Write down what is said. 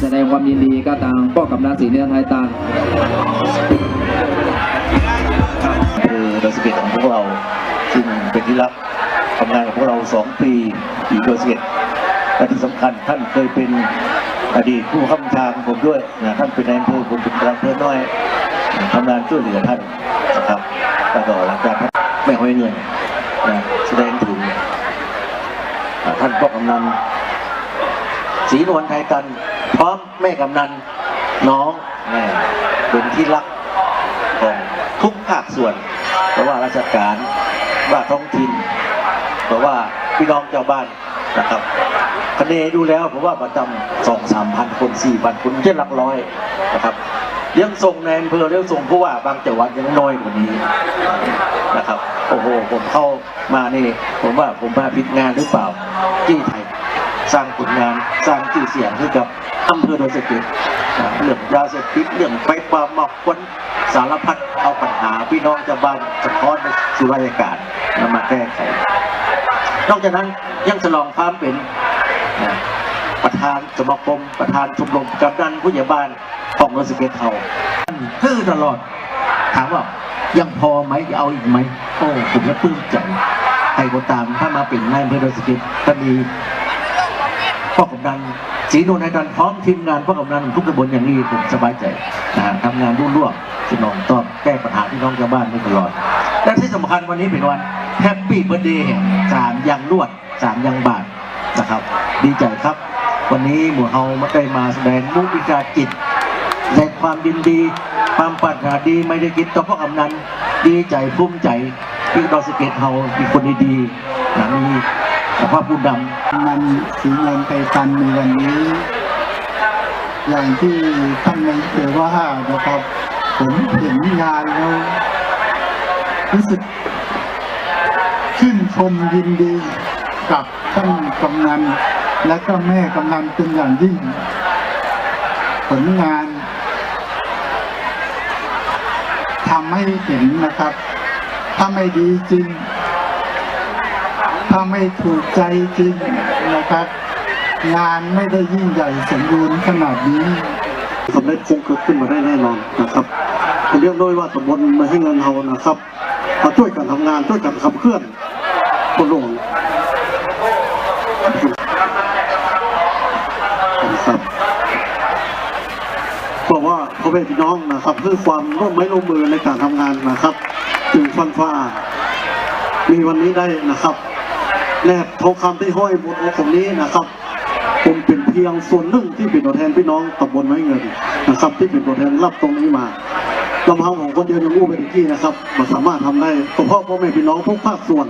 แสดงความยินดีก็ทางป้อกำนันศรีเนื้อไทยตางคือดยสเก็ตของพวกเราซึ่งเป็นที่รักทำงานกับพวกเราสองปีอยู่ดยสเก็ตและที่สำคัญท่านเคยเป็นอดีตผู้ข้าราชการผมด้วยนะท่านเป็นนายอำเภอผมเป็นกำลังเพื่อนน้อยทำงานช่วยเหลือท่านนะครับแล้วก็หลังจากท่านไม่ห้อยเงินนะแสดงถึงท่านพ่อกำนันศรีนวลไทยกัน พร้อมแม่กำนันน้องแม่เป็นที่รักของทุกภาคส่วนเพราะว่าราชการว่าท้องถิ่นเพราะว่าพี่น้องเจ้าบ้านนะครับคะแนนดูแล้วผมว่าประจำสองสามพันคนสี่พันคนเช่นหลักร้อยนะครับเลี้ยงส่งในอำเภอเลี้ยงส่งผู้ว่าบางจังหวัดยังน้อยกว่านี้นะครับ โอ้โห ผมเข้ามานี่ ผมว่าผมมาผิดงานหรือเปล่าที่ไทย สร้างผลงานสร้างชื่อเสียงให้กับอำเภอโดยสะเก็ดเรื่องยาเสพติดเรื่องไฟป่าหมอกควันสารพัดเอาปัญหาพี่น้องชาวบ้านสะท้อนสู่ราการนำมาแก้ไข นอกจากนั้นยังฉลองความเป็นประธานสมาคมประธานชมรมกำนันผู้ใหญ่บ้านของโดยสะเก็ดเทาทื่อตลอด ถามว่ายังพอไหมเอาอีกไหมโอ้ผมก็ปลื้มใจใครก็ตามถ้ามาเป็นนายอำเภอโดยสะเก็ดถ้ามี พ่อกำนันศรีนวลในการพร้อมทีมงานพ่อกำนันทุกตำบลอย่างนี้ผมสบายใจนะฮะทำงานรุ่งร่วงสนองตอบแก้ปัญหาพี่น้องชาวบ้านไมาตลอด และที่สำคัญวันนี้เป็นวันแฮปปี้เบ t ร์เดย์สามยังลวดสามยังบาทนะครับ ดีใจครับ วันนี้หมู่เฮามาได้มาแสดงมุติกาจิตแสดงความยินดี ความปรารถนาดีไม่ได้คิดต่อพ่อกำนันดีใจภูมิใจที่ดอยสเก็ตเฮามีคนดีๆนะมี สภาพผู้ดำมันสีเงินไปตันในวันนี้ อย่างที่ท่านนายเคยว่านะครับ ผมเห็นงานแล้วรู้สึกชื่นชมยินดีกับท่านกำนันและก็แม่กำนันเป็นอย่างยิ่ง ผลงานทำให้เห็นนะครับ ถ้าไม่ดีจริง ถ้าไม่ถูกใจจริงนะครับ งานไม่ได้ยิ่งใหญ่สมบูรณ์ขนาดนี้สำเร็จคงเกิดขึ้นมาได้แน่นอนนะครับเรียกด้วยว่าตำบลมาให้เงินเฮานะครับมาช่วยกันทำงานช่วยกันขับเคลื่อนคนหลวงนะครับเพราะว่าพ่อแม่พี่น้องนะครับ เพื่อความร่วมไม้ร่วมมือในการทำงานนะครับ จึงฟันฟ้ามีวันนี้ได้นะครับ แนบทองคำที่ห้อยบนอกผมนี้นะครับผมเป็นเพียงส่วนหนึ่งที่เป็นตัวแทนพี่น้องตำบลไม้เงินนะครับ ที่เป็นตัวแทนรับตรงนี้มาลำพังของคนเดียวยังอู้ไปที่นะครับมันสามารถทำได้เพราะพ่อแม่พี่น้องทุกภาคส่วน